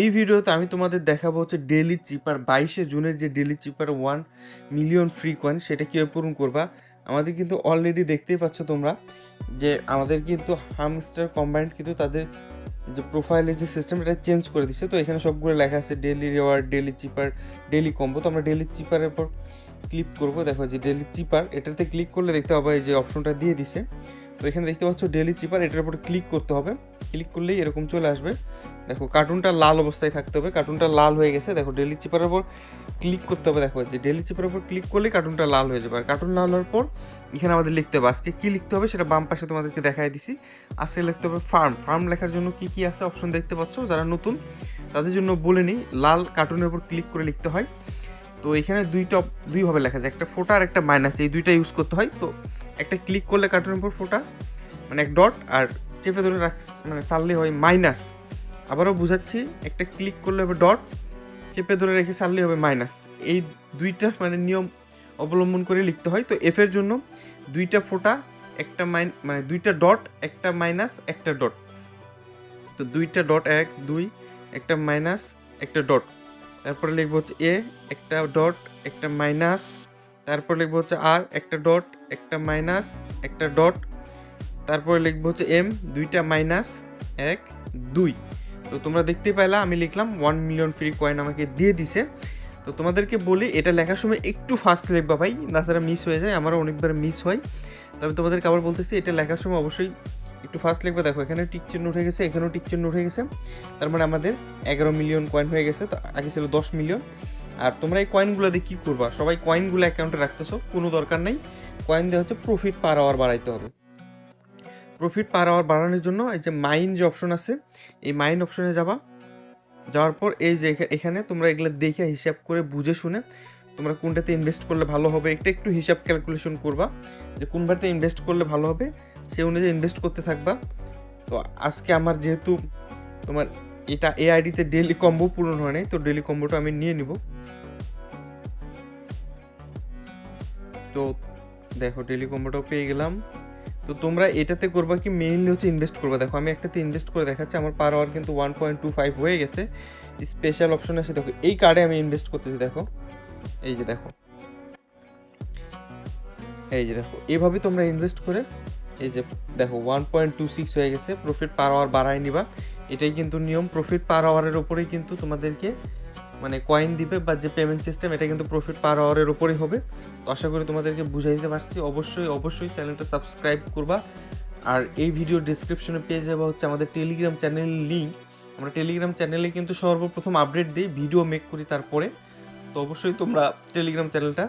এই ভিডিওতে আমি তোমাদের দেখাবো হচ্ছে ডেলি চিপার বাইশে জুনের যে daily cipher one million free coin সেটা কীভাবে পূরণ করবা? আমাদের কিন্তু অলরেডি দেখতেই পাচ্ছ তোমরা যে আমাদের কিন্তু হামস্টার কম্বাইন্ড কিন্তু তাদের যে প্রোফাইলের যে সিস্টেম এটা চেঞ্জ করে দিচ্ছে। তো এখানে সবগুলো লেখা আছে daily reward daily cipher daily combo তো আমরা ডেলি চিপারের উপর ক্লিক করব। দেখো যে ডেলি চিপার এটাতে ক্লিক করলে দেখতে হবে এই যে অপশনটা দিয়ে দিছে। তো এখানে দেখতে পাচ্ছ ডেলি চিপার এটার উপর ক্লিক করতে হবে। ক্লিক করলেই এরকম চলে আসবে। দেখো কার্টুনটা লাল অবস্থায় থাকতে হবে। কার্টুনটা লাল হয়ে গেছে। দেখো ডেলি চিপারের উপর ক্লিক করতে হবে। দেখো, যে ডেলি চিপারের উপর ক্লিক করলেই কার্টুনটা লাল হয়ে যাবে। আর কার্টুন লাল হওয়ার পর এখানে আমাদের লিখতে হবে। আজকে কী লিখতে হবে সেটা বাম পাশে তোমাদেরকে দেখাই দিছি। আজকে লিখতে হবে ফার্ম ফার্ম লেখার জন্য কী কী আছে অপশন দেখতে পাচ্ছ? যারা নতুন, তাদের জন্য বলে নিই। লাল কার্টুনের উপর ক্লিক করে লিখতে হয়। তো এখানে দুইটা দুইভাবে লেখা যায়। একটা ফোটা আর একটা মাইনাস এই দুইটা ইউজ করতে হয়। তো একটা ক্লিক করলে কার্টুনের উপর ফোটা মানে এক ডট আর চেপে ধরে রাখ মানে সারলে হয় মাইনাস আবারও বুঝাচ্ছি, একটা ক্লিক করলে হবে ডট চেপে ধরে রেখে সারলে হবে মাইনাস এই দুইটা মানে নিয়ম অবলম্বন করে লিখতে হয়। তো এফের জন্য দুইটা ফোটা, একটা মাইন মানে দুইটা ডট একটা মাইনাস একটা ডট তো দুইটা ডট এক, দুই, একটা মাইনাস একটা ডট তারপরে লিখব হচ্ছে এ একটা ডট একটা মাইনাস তারপর লিখব হচ্ছে আর একটা ডট একটা মাইনাস একটা ডট তারপরে লিখব হচ্ছে এম দুইটা মাইনাস এক, দুই। তো তোমরা দেখতেই পাইলা, আমি লিখলাম ওয়ান মিলিয়ন ফ্রি কয়েন আমাকে দিয়ে দিছে। তো তোমাদেরকে বলি, এটা লেখার সময় একটু ফাস্ট লিখবা ভাই, তাছাড়া মিস হয়ে যায়, আমারও অনেকবার মিস হয়। তবে তোমাদেরকে আবার বলতেছি, এটা লেখার সময় অবশ্যই একটু ফাস্ট লিখবে। দেখো, এখানে টিক চিহ্ন উঠে গেছে, এখানেও টিক চিহ্ন উঠে গেছে। তার মানে আমাদের এগারো মিলিয়ন কয়েন হয়ে গেছে, তো আগে ছিল দশ মিলিয়ন আর তোমরা এই কয়েনগুলো দিয়ে কী করবা? সবাই কয়েনগুলো অ্যাকাউন্টে রাখতেছো, কোনো দরকার নেই। কয়েন দিয়ে হচ্ছে প্রফিট পার আওয়ার বাড়াইতে হবে। প্রফিট পার আওয়ার বাড়ানোর জন্য এই যে মাইন যে অপশন আছে, এই মাইন অপশনে যাবা। যাওয়ার পর এই যে এখা- এখানে তোমরা এগুলো দেখে হিসাব করে বুঝে শুনে তোমরা কোনটাতে ইনভেস্ট করলে ভালো হবে একটা একটু হিসাব ক্যালকুলেশন করবা যে কোনটাতে ইনভেস্ট করলে ভালো হবে, সেই অনুযায়ী ইনভেস্ট করতে থাকবা। তো আজকে আমার যেহেতু তোমার এটা এ আইডিতে ডেলি কম্বো পূরণ হয় নাই, তো ডেলি কম্বোটা আমি নিয়ে নিব। তো দেখো ডেলি কম্বোটাও পেয়ে গেলাম। তো তোমরা এটাতে করবা কি মেইনলি হচ্ছে ইনভেস্ট করবা। দেখো, আমি একটাতে ইনভেস্ট করে দেখাচ্ছি, আমার পার আওয়ার কিন্তু ওয়ান পয়েন্ট টু ফাইভ হয়ে গেছে। স্পেশাল অপশন আছে, দেখো, এই কার্ডে আমি ইনভেস্ট করতেছি, দেখো। এই যে দেখো। এই যে দেখো, এভাবে তোমরা ইনভেস্ট করে, এই যে দেখো ওয়ান পয়েন্ট টু সিক্স হয়ে গেছে প্রফিট পার আওয়ার বাড়ায় নিবা। এটাই কিন্তু নিয়ম প্রফিট পার আওয়ারের ওপরেই কিন্তু তোমাদেরকে মানে কয়েন দিবে বা যে পেমেন্ট সিস্টেম এটা কিন্তু প্রফিট পার আওয়ারের ওপরেই হবে। তো আশা করি তোমাদেরকে বুঝাই দিতে পারছি। অবশ্যই অবশ্যই চ্যানেলটা সাবস্ক্রাইব করবা। আর এই ভিডিও ডিসক্রিপশনে পেয়ে যাব হচ্ছে আমাদের টেলিগ্রাম চ্যানেল লিঙ্ক আমরা টেলিগ্রাম চ্যানেলে কিন্তু সর্বপ্রথম আপডেট দিই ভিডিও মেক করি তারপরে। তো অবশ্যই তোমরা টেলিগ্রাম চ্যানেলটা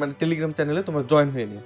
মানে টেলিগ্রাম চ্যানেলে তোমরা জয়েন হয়ে নিও।